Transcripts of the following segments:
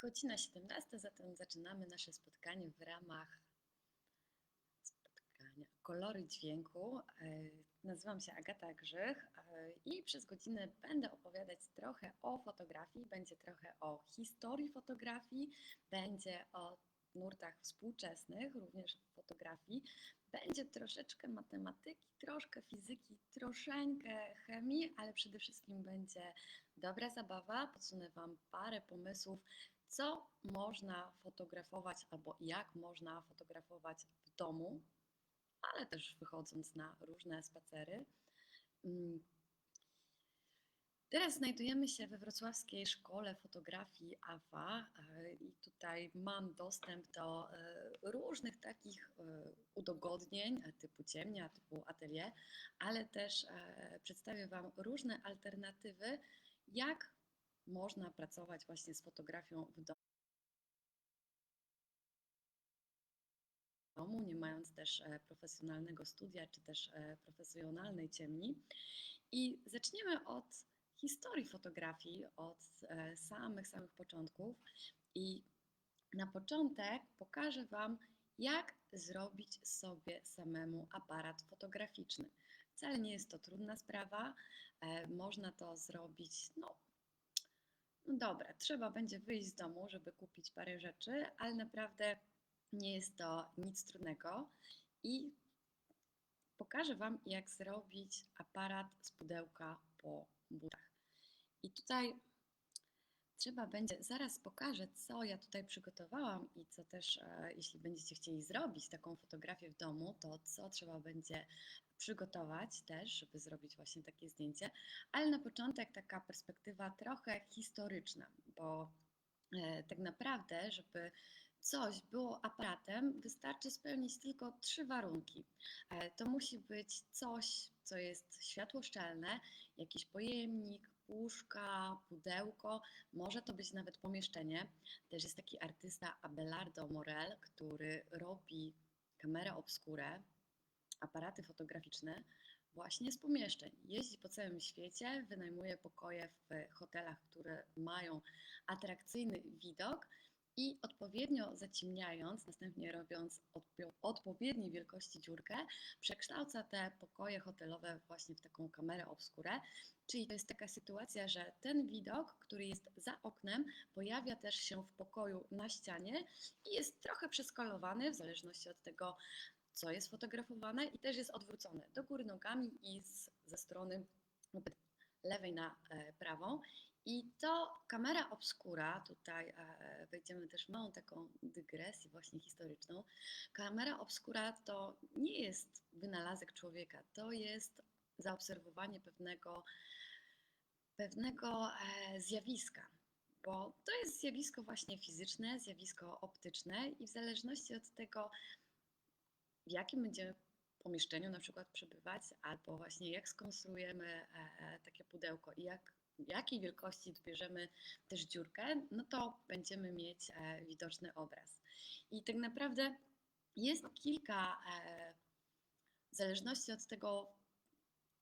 Godzina 17, zatem zaczynamy nasze spotkanie w ramach spotkania Kolory Dźwięku. E, Nazywam się Agata Grzych e, i przez godzinę będę opowiadać trochę o fotografii, będzie trochę o historii fotografii, będzie o nurtach współczesnych, również fotografii. Będzie troszeczkę matematyki, troszkę fizyki, troszeczkę chemii, ale przede wszystkim będzie dobra zabawa. Podsunę Wam parę pomysłów, co można fotografować albo jak można fotografować w domu, ale też wychodząc na różne spacery. Mm. Teraz znajdujemy się we Wrocławskiej Szkole Fotografii AWA e, i tutaj mam dostęp do e, różnych takich e, udogodnień typu ciemnia, typu atelier, ale też przedstawię Wam różne alternatywy, jak można pracować właśnie z fotografią w domu, nie mając też profesjonalnego studia czy też profesjonalnej ciemni. I zaczniemy od historii fotografii, od samych, samych początków. I na początek pokażę Wam, jak zrobić sobie samemu aparat fotograficzny. Wcale nie jest to trudna sprawa. Można to zrobić no, no dobra, trzeba będzie wyjść z domu, żeby kupić parę rzeczy, ale naprawdę nie jest to nic trudnego i pokażę Wam, jak zrobić aparat z pudełka po butach. I tutaj trzeba będzie, zaraz pokażę, co ja tutaj przygotowałam i co też, e, jeśli będziecie chcieli zrobić taką fotografię w domu, to co trzeba będzie przygotować też, żeby zrobić właśnie takie zdjęcie, ale na początek taka perspektywa trochę historyczna, bo e, tak naprawdę, żeby coś było aparatem, wystarczy spełnić tylko trzy warunki. E, to musi być coś, co jest światłoszczelne, jakiś pojemnik, puszka, pudełko, może to być nawet pomieszczenie. Też jest taki artysta Abelardo Morel, który robi kamerę obskurę, aparaty fotograficzne właśnie z pomieszczeń. Jeździ po całym świecie, wynajmuje pokoje w hotelach, które mają atrakcyjny widok i odpowiednio zaciemniając, następnie robiąc odpowiedniej wielkości dziurkę, przekształca te pokoje hotelowe właśnie w taką kamerę obskurę. Czyli to jest taka sytuacja, że ten widok, który jest za oknem, pojawia też się w pokoju na ścianie i jest trochę przeskalowany w zależności od tego, co jest fotografowane i też jest odwrócone do góry nogami i z, ze strony lewej na e, prawą. I to kamera obskura, tutaj e, wejdziemy też w małą taką dygresję właśnie historyczną. Kamera obskura to nie jest wynalazek człowieka, to jest zaobserwowanie pewnego, pewnego e, zjawiska. Bo to jest zjawisko właśnie fizyczne, zjawisko optyczne i w zależności od tego, w jakim będziemy pomieszczeniu na przykład przebywać, albo właśnie jak skonstruujemy e, takie pudełko i jak, jakiej wielkości dobierzemy też dziurkę, no to będziemy mieć e, widoczny obraz. I tak naprawdę jest kilka, w zależności od tego,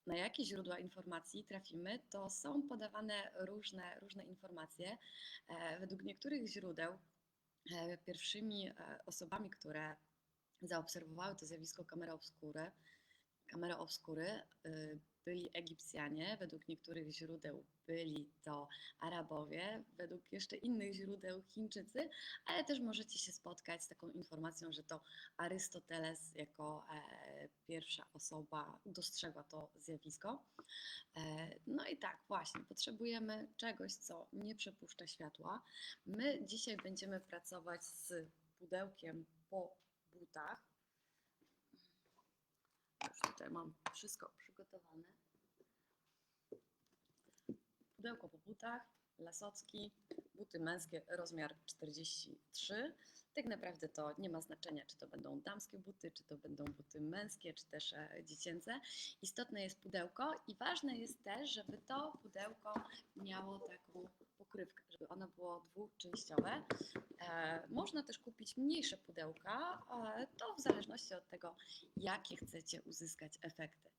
na jakie źródła informacji trafimy, to są podawane różne, różne informacje. Według niektórych źródeł pierwszymi osobami, które zaobserwowały to zjawisko kamera obskury, kamera obskury y, byli Egipcjanie, według niektórych źródeł byli to Arabowie, według jeszcze innych źródeł Chińczycy, ale też możecie się spotkać z taką informacją, że to Arystoteles jako e, pierwsza osoba dostrzegła to zjawisko. E, no i tak, właśnie, potrzebujemy czegoś, co nie przepuszcza światła. My dzisiaj będziemy pracować z pudełkiem po butach. Tutaj mam wszystko przygotowane. Pudełko po butach, lasocki, buty męskie, rozmiar 43. Tak naprawdę to nie ma znaczenia, czy to będą damskie buty, czy to będą buty męskie, czy też e, dziecięce. Istotne jest pudełko i ważne jest też, żeby to pudełko miało taką pokrywkę, żeby ono było dwuczęściowe. E, można też kupić mniejsze pudełka, to w zależności od tego, jakie chcecie uzyskać efekty.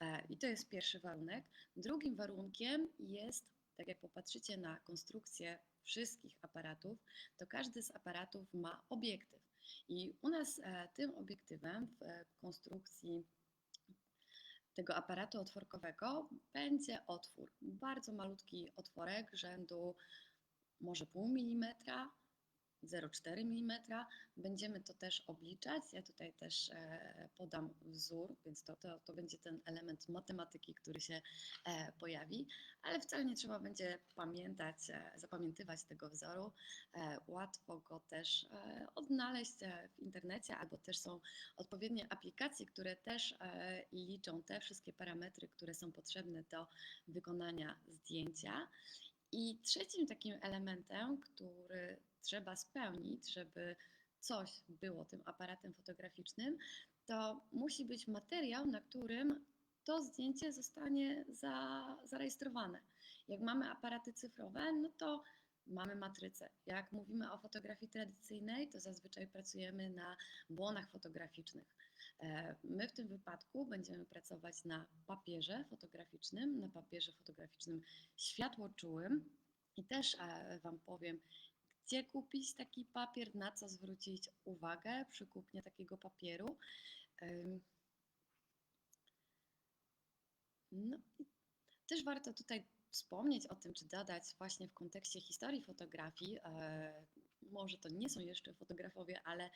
E, I to jest pierwszy warunek. Drugim warunkiem jest, tak jak popatrzycie na konstrukcję wszystkich aparatów, to każdy z aparatów ma obiektyw. I u nas e, tym obiektywem w konstrukcji tego aparatu otworkowego będzie otwór. Bardzo malutki otworek rzędu może pół milimetra, 0,4 mm. Będziemy to też obliczać. Ja tutaj też e, podam wzór, więc to, to, to będzie ten element matematyki, który się e, pojawi, ale wcale nie trzeba będzie pamiętać, e, zapamiętywać tego wzoru. Łatwo go też odnaleźć w internecie, albo też są odpowiednie aplikacje, które też liczą te wszystkie parametry, które są potrzebne do wykonania zdjęcia. I trzecim takim elementem, który trzeba spełnić, żeby coś było tym aparatem fotograficznym, to musi być materiał, na którym to zdjęcie zostanie za, zarejestrowane. Jak mamy aparaty cyfrowe, no to mamy matrycę. Jak mówimy o fotografii tradycyjnej, to zazwyczaj pracujemy na błonach fotograficznych. E, my w tym wypadku będziemy pracować na papierze fotograficznym, na papierze fotograficznym światłoczułym i też e, Wam powiem, gdzie kupić taki papier, na co zwrócić uwagę przy kupnie takiego papieru. No i też warto tutaj wspomnieć o tym, czy dodać właśnie w kontekście historii fotografii. E, może to nie są jeszcze fotografowie, ale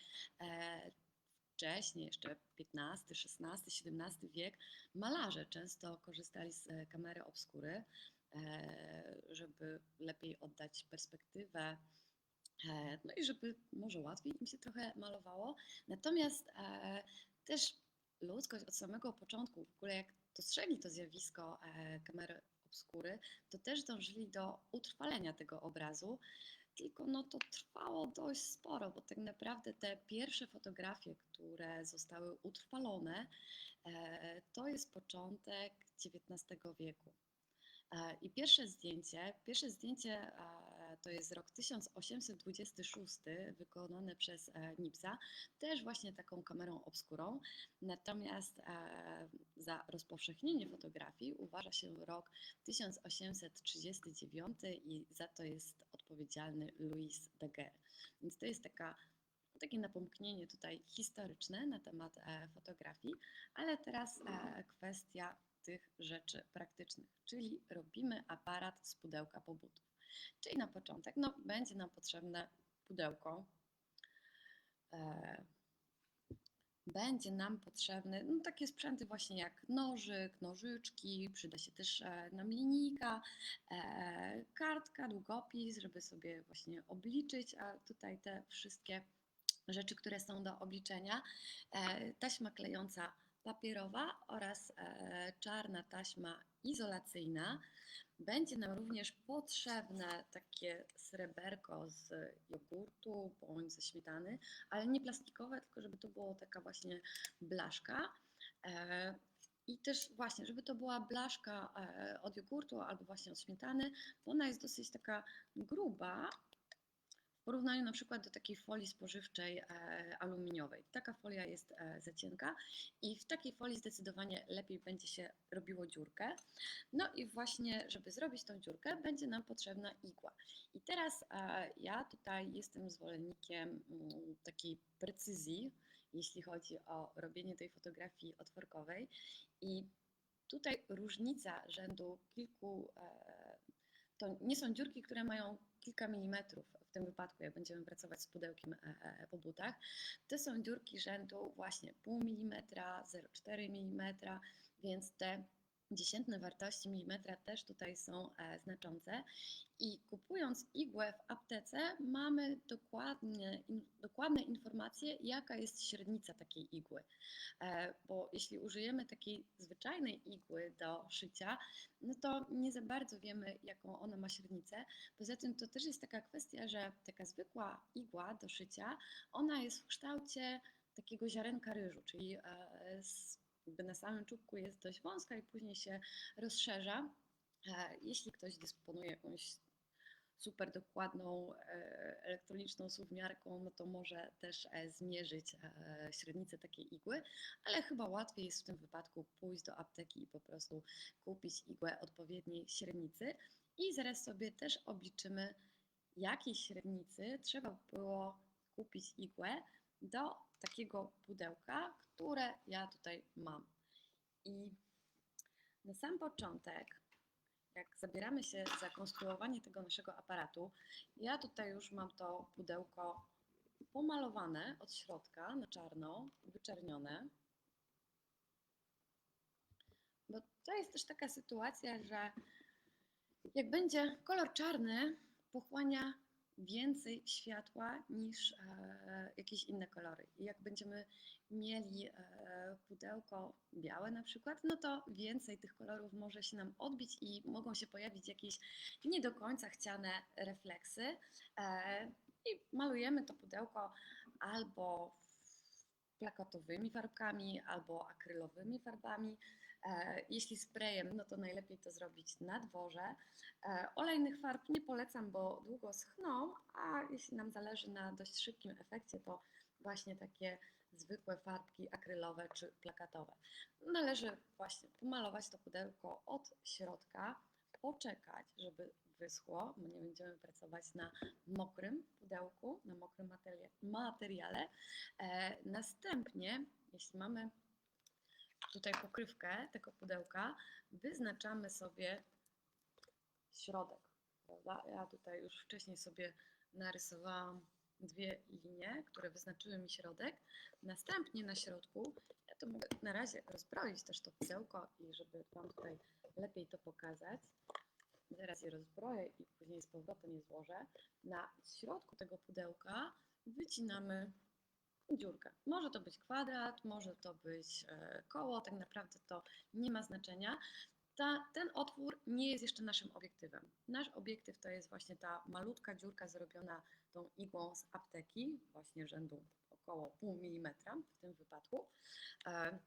wcześniej, jeszcze XV, XVI, XVII wiek, malarze często korzystali z e, kamery obskury, żeby lepiej oddać perspektywę E, no i żeby może łatwiej im się trochę malowało. Natomiast e, też ludzkość od samego początku, w ogóle jak dostrzegli to zjawisko e, kamery obskury, to też dążyli do utrwalenia tego obrazu. Tylko no to trwało dość sporo, bo tak naprawdę te pierwsze fotografie, które zostały utrwalone, to jest początek XIX wieku. I pierwsze zdjęcie, pierwsze zdjęcie to jest rok 1826, wykonane przez e, Nipsa, też właśnie taką kamerą obskurą. Natomiast e, za rozpowszechnienie fotografii uważa się rok 1839 i za to jest odpowiedzialny Louis Daguerre. Więc to jest taka takie napomknienie tutaj historyczne na temat e, fotografii, ale teraz kwestia tych rzeczy praktycznych, czyli robimy aparat z pudełka pobutów. Czyli na początek no, będzie nam potrzebne pudełko. E, będzie nam potrzebny no, takie sprzęty właśnie jak nożyk, nożyczki, przyda się też e, nam linijka, e, kartka, długopis, żeby sobie właśnie obliczyć, a tutaj te wszystkie rzeczy, które są do obliczenia, taśma klejąca papierowa oraz czarna taśma izolacyjna. Będzie nam również potrzebne takie sreberko z jogurtu bądź ze śmietany, ale nie plastikowe, tylko żeby to było taka właśnie blaszka. E, I też właśnie, żeby to była blaszka e, od jogurtu albo właśnie od śmietany, bo ona jest dosyć taka gruba, w porównaniu na przykład do takiej folii spożywczej e, aluminiowej. Taka folia jest e, za cienka i w takiej folii zdecydowanie lepiej będzie się robiło dziurkę. No i właśnie, żeby zrobić tą dziurkę, będzie nam potrzebna igła. I teraz e, ja tutaj jestem zwolennikiem mm, takiej precyzji, jeśli chodzi o robienie tej fotografii otworkowej i tutaj różnica rzędu kilku, to nie są dziurki, które mają kilka milimetrów w tym wypadku, jak będziemy pracować z pudełkiem e, e, po butach, to są dziurki rzędu właśnie pół milimetra, 0,4 mm, więc te dziesiętne wartości milimetra też tutaj są e, znaczące i kupując igłę w aptece mamy dokładnie, dokładne informacje, jaka jest średnica takiej igły. E, bo jeśli użyjemy takiej zwyczajnej igły do szycia, no to nie za bardzo wiemy, jaką ona ma średnicę. Poza tym to też jest taka kwestia, że taka zwykła igła do szycia, ona jest w kształcie takiego ziarenka ryżu, czyli e, jakby na samym czubku jest dość wąska i później się rozszerza. E, jeśli ktoś dysponuje jakąś super dokładną e, elektroniczną suwmiarką, no to może też e, zmierzyć średnicę takiej igły, ale chyba łatwiej jest w tym wypadku pójść do apteki i po prostu kupić igłę odpowiedniej średnicy i zaraz sobie też obliczymy jakiej średnicy trzeba było kupić igłę do takiego pudełka, które ja tutaj mam. I na sam początek, jak zabieramy się za konstruowanie tego naszego aparatu, ja tutaj już mam to pudełko pomalowane od środka na czarno, wyczernione. Bo to jest też taka sytuacja, że jak będzie kolor czarny, pochłania więcej światła niż e, jakieś inne kolory. I jak będziemy mieli e, pudełko białe na przykład, no to więcej tych kolorów może się nam odbić i mogą się pojawić jakieś nie do końca chciane refleksy. E, I malujemy to pudełko albo plakatowymi farbkami, albo akrylowymi farbami. E, Jeśli sprayem, no to najlepiej to zrobić na dworze. E, Olejnych farb nie polecam, bo długo schną, a jeśli nam zależy na dość szybkim efekcie, to właśnie takie zwykłe farbki akrylowe czy plakatowe. Należy właśnie pomalować to pudełko od środka, poczekać, żeby wyschło, bo nie będziemy pracować na mokrym pudełku, na mokrym materia- materiale. E, Następnie, jeśli mamy tutaj pokrywkę tego pudełka, wyznaczamy sobie środek. Prawda? Ja tutaj już wcześniej sobie narysowałam dwie linie, które wyznaczyły mi środek. Następnie na środku, ja to mogę na razie rozbroić też to pudełko i żeby Wam tutaj lepiej to pokazać. Zaraz je rozbroję i później z powrotem je złożę. Na środku tego pudełka wycinamy dziurkę. Może to być kwadrat, może to być e, koło, tak naprawdę to nie ma znaczenia. Ta, ten otwór nie jest jeszcze naszym obiektywem. Nasz obiektyw to jest właśnie ta malutka dziurka zrobiona tą igłą z apteki, właśnie rzędu około pół milimetra w tym wypadku. E,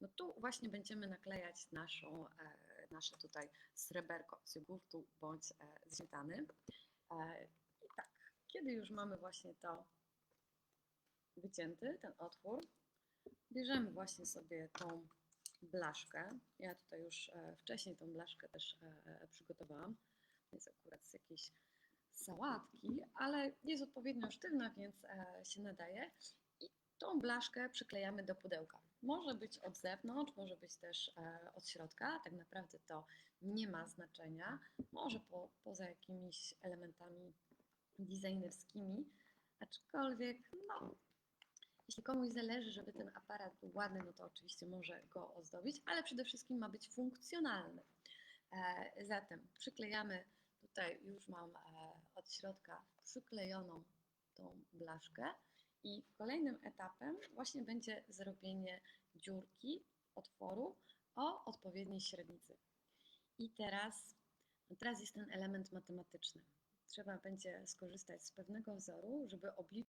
No tu właśnie będziemy naklejać naszą, e, nasze tutaj sreberko z jogurtu bądź z śmietany. I tak, kiedy już mamy właśnie to wycięty, ten otwór, bierzemy właśnie sobie tą blaszkę. Ja tutaj już e, wcześniej tą blaszkę też e, przygotowałam. To jest akurat z jakiejś sałatki, ale jest odpowiednio sztywna, więc e, się nadaje. I tą blaszkę przyklejamy do pudełka. Może być od zewnątrz, może być też e, od środka. Tak naprawdę to nie ma znaczenia. Może po, poza jakimiś elementami designerskimi, aczkolwiek no, jeśli komuś zależy, żeby ten aparat był ładny, no to oczywiście może go ozdobić, ale przede wszystkim ma być funkcjonalny. E, Zatem przyklejamy, tutaj już mam e, od środka przyklejoną tą blaszkę i kolejnym etapem właśnie będzie zrobienie dziurki, otworu o odpowiedniej średnicy. I teraz, teraz jest ten element matematyczny. Trzeba będzie skorzystać z pewnego wzoru, żeby obliczyć